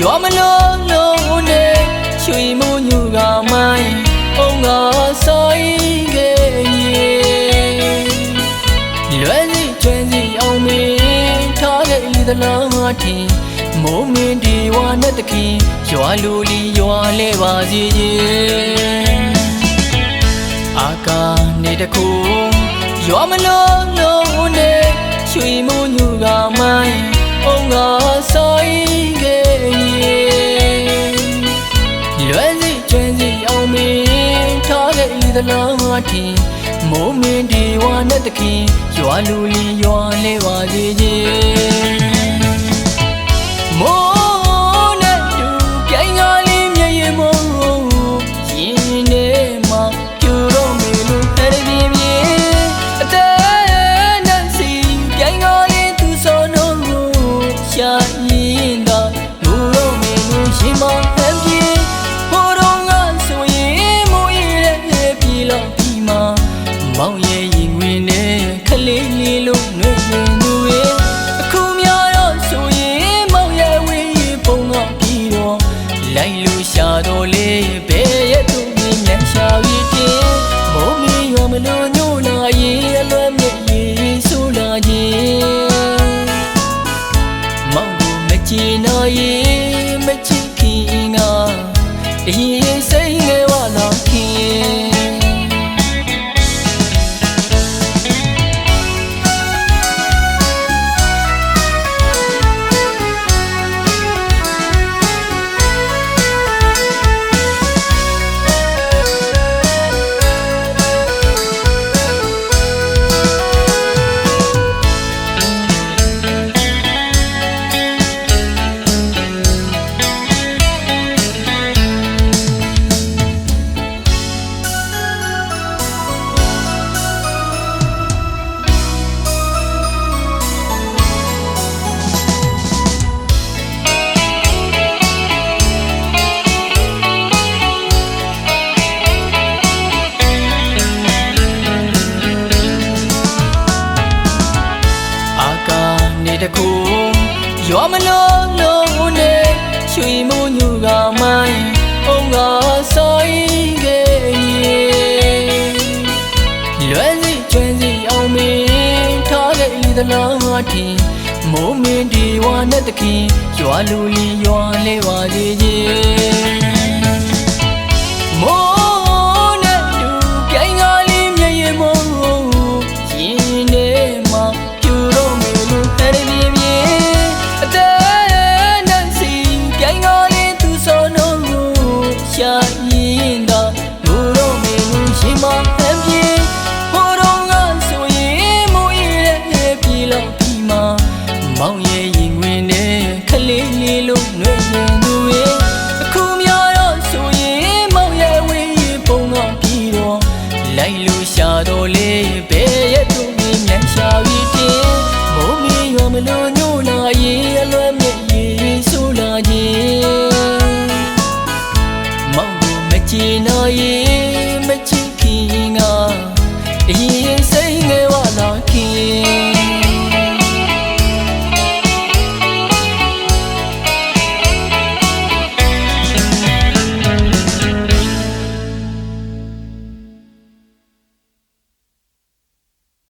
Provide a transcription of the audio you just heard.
ရွာမလုံးလုံးနဲ့ရွှေမိုးညူကမိုင်းအောင်ကဆိုင်ခဲ့ရေလွယ်စီကျွမ်းစီအောင်မင်းထားခဲ့သလားမထင်မိုးမင်းဒီဝါနဲ့တခင်ရွာလူလီရွာလဲပါစီရဲ့အာကာနေတခုရွာမလုံးလုံး လွယ်စီကျွမ်းစီအောင်မင်းထားခဲ့သလားမထင်မိုးမင်းဒီဝါနဲ့တခင်ရွာလူလီရွာလဲ ကိုမချင်တော့ရင်မချစ်ခင်ကတရင်စိ တကူရွာမလုံးလုံးနဲ့ရွှေမိုးညူကမိုင်းအောင်ကဆိုင်ခဲ့ရေလွယ်စီကျွမ်းစီအောင်မင်းထားခဲ့သလားမထင်မိုးမင်းဒီဝါနဲ့တခင်ရွာလူလီရွာလေးပါစီကြီး လေးလေးလို့နှွေရင်သူရဲ့အခုများတော့ဆိုရင်မောင်ရဲ့ဝေးရင်ပုံကပြီးတော့လိုက်လို့ရှာတော့လေဘယ်ရဲ့သူမြင်မြန်ရှာပြီးတင်မိုးမီရွာမလို့ညို့လာရင်အလွမ်းမြက်ရင်ဆူလာခြင်းမောင်ကိုမချင်တော့ရင်